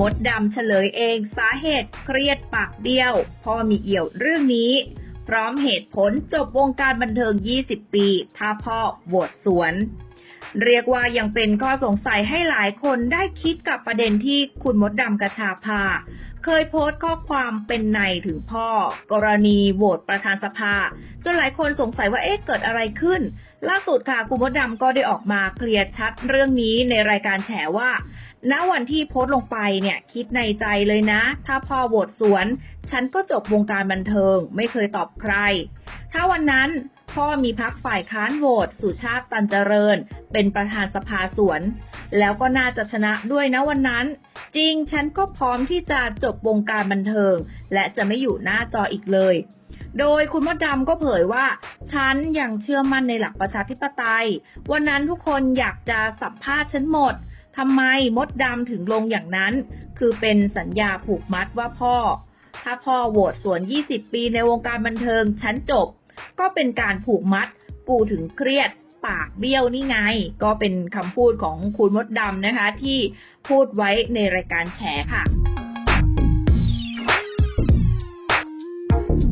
มดดำเฉลยเองสาเหตุเครียดปากเดียวพ่อมีเอี่ยวเรื่องนี้ พร้อมเหตุผลจบวงการบันเทิง 20 ปี ถ้าพ่อโหวตสวน เรียกว่ายังเป็นข้อสงสัยให้หลายคนได้คิดกับประเด็นที่คุณมดดำกระชาภาเคยโพสต์ข้อความเป็นในถึงพ่อ กรณีโหวตประธานสภา จนหลายคนสงสัยว่าเอ๊ะเกิดอะไรขึ้น ล่าสุดค่ะคุณมดดำก็ได้ออกมาเคลียร์ชัดเรื่องนี้ในรายการแฉว่า ณวันที่โพสต์ลงไปเนี่ยคิดในใจเลยนะ ถ้าพ่อโหวตสวน ฉันก็จบวงการบันเทิง ไม่เคยตอบใคร ถ้าวันนั้นพ่อมีพักฝ่ายค้านโหวตสุชาติตันเจริญ เป็นประธานสภาสวน แล้วก็น่าจะชนะด้วยนะวันนั้น จริงฉันก็พร้อมที่จะจบวงการบันเทิง และจะไม่อยู่หน้าจออีกเลย โดยคุณมดดำก็เผยว่า ฉันยังเชื่อมั่นในหลักประชาธิปไตย วันนั้นทุกคนอยากจะสัมภาษณ์ฉันหมด ทำไมมดดำถึงลงอย่างนั้น คือเป็นสัญญาผูกมัดว่าพ่อ ถ้าพ่อโหวตส่วน 20 ปีในวงการบันเทิงฉันจบ ก็เป็นการผูกมัด กูถึงเครียด ปากเบี้ยวนี่ไง ก็เป็นคำพูดของคุณมดดำนะคะ ที่พูดไว้ในรายการแฉค่ะ